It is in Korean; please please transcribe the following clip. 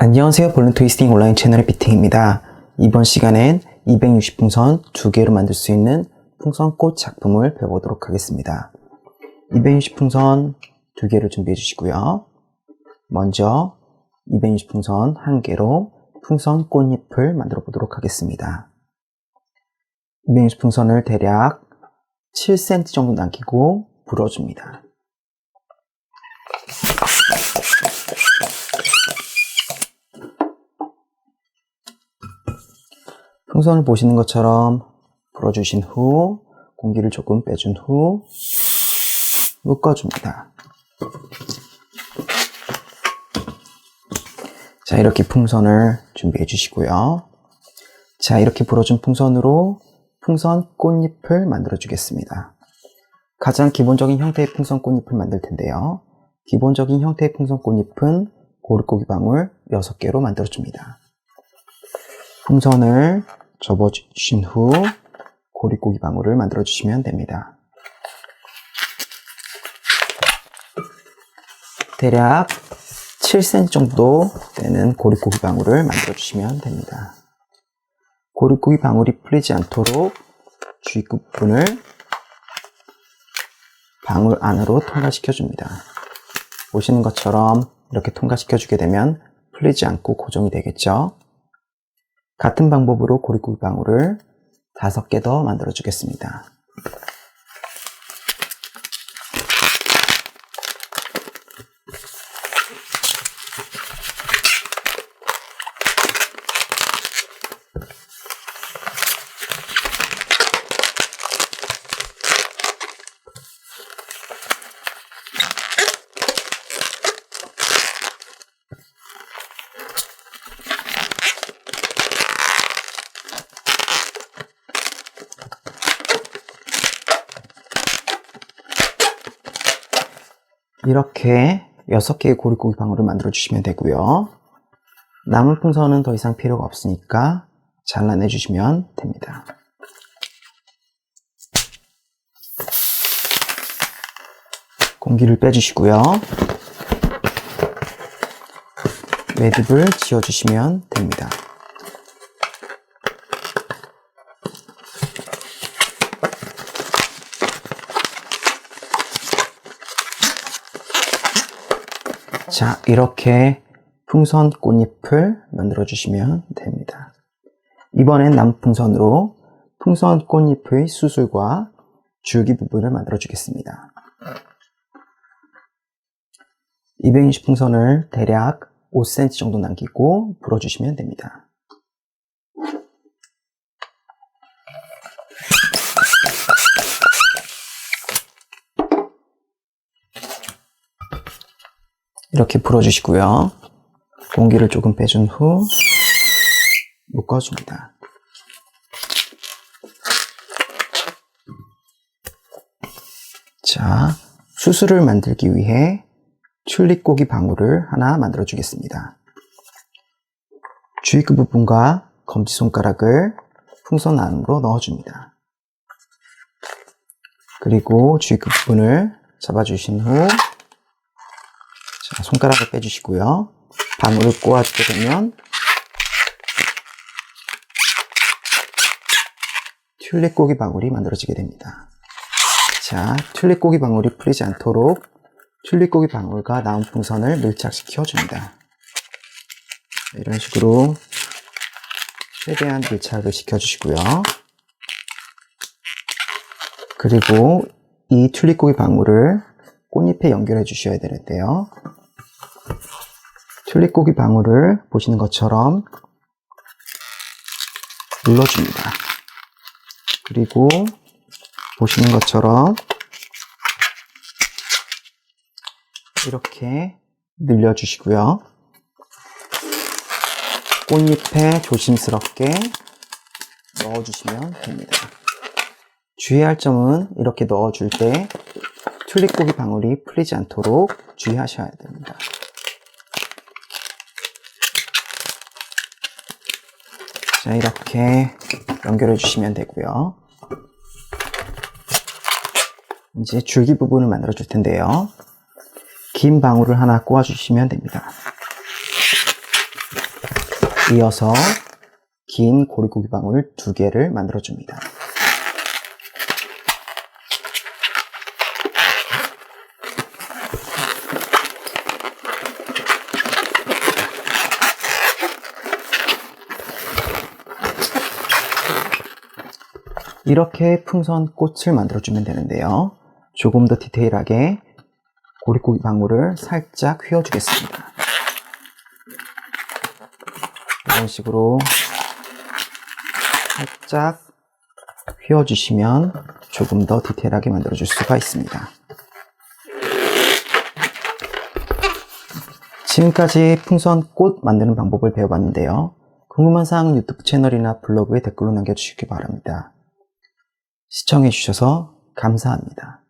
안녕하세요. 볼륨 트위스팅 온라인 채널의 비팅입니다. 이번 시간엔 260풍선 두 개로 만들 수 있는 풍선꽃 작품을 배워보도록 하겠습니다. 260풍선 두 개를 준비해 주시고요. 먼저 260풍선 한 개로 풍선 꽃잎을 만들어 보도록 하겠습니다. 260풍선을 대략 7cm 정도 남기고 불어줍니다. 풍선을 보시는 것처럼 불어주신 후 공기를 조금 빼준 후 묶어줍니다. 자, 이렇게 풍선을 준비해 주시고요. 자, 이렇게 불어준 풍선으로 풍선 꽃잎을 만들어 주겠습니다. 가장 기본적인 형태의 풍선 꽃잎을 만들 텐데요. 기본적인 형태의 풍선 꽃잎은 고르고기 방울 6개로 만들어 줍니다. 풍선을 접어주신 후 고리고기 방울을 만들어 주시면 됩니다. 대략 7cm 정도 되는 고리고기 방울을 만들어 주시면 됩니다. 고리고기 방울이 풀리지 않도록 주입구 부분을 방울 안으로 통과시켜 줍니다. 보시는 것처럼 이렇게 통과시켜 주게 되면 풀리지 않고 고정이 되겠죠. 같은 방법으로 고리고기 방울을 다섯 개 더 만들어 주겠습니다. 이렇게 6개의 고리고기 방울을 만들어 주시면 되고요. 남은 풍선은 더 이상 필요가 없으니까 잘라내 주시면 됩니다. 공기를 빼주시고요. 매듭을 지어주시면 됩니다. 자, 이렇게 풍선 꽃잎을 만들어 주시면 됩니다. 이번엔 남풍선으로 풍선 꽃잎의 수술과 줄기 부분을 만들어 주겠습니다. 220 풍선을 대략 5cm 정도 남기고 불어주시면 됩니다. 이렇게 불어주시고요. 공기를 조금 빼준 후 묶어줍니다. 자, 수술을 만들기 위해 튤립고기 방울을 하나 만들어 주겠습니다. 주입구 부분과 검지손가락을 풍선 안으로 넣어줍니다. 그리고 주입구 부분을 잡아주신 후 자, 손가락을 빼주시고요. 방울을 꼬아주게 되면 튤립 고기 방울이 만들어지게 됩니다. 자, 튤립 고기 방울이 풀리지 않도록 튤립 고기 방울과 나온 풍선을 밀착시켜 줍니다. 이런 식으로 최대한 밀착을 시켜주시고요. 그리고 이 튤립 고기 방울을 꽃잎에 연결해 주셔야 되는데요. 튤립고기 방울을 보시는 것처럼 눌러줍니다. 그리고 보시는 것처럼 이렇게 늘려주시고요. 꽃잎에 조심스럽게 넣어주시면 됩니다. 주의할 점은 이렇게 넣어줄 때 튤립고기 방울이 풀리지 않도록 주의하셔야 됩니다. 자, 이렇게 연결해 주시면 되고요. 이제 줄기 부분을 만들어 줄 텐데요. 긴 방울을 하나 꼬아 주시면 됩니다. 이어서 긴 고리고기 방울 두 개를 만들어 줍니다. 이렇게 풍선 꽃을 만들어주면 되는데요. 조금 더 디테일하게 고리고기 방울을 살짝 휘어주겠습니다. 이런 식으로 살짝 휘어주시면 조금 더 디테일하게 만들어줄 수가 있습니다. 지금까지 풍선 꽃 만드는 방법을 배워봤는데요. 궁금한 사항은 유튜브 채널이나 블로그에 댓글로 남겨주시기 바랍니다. 시청해주셔서 감사합니다.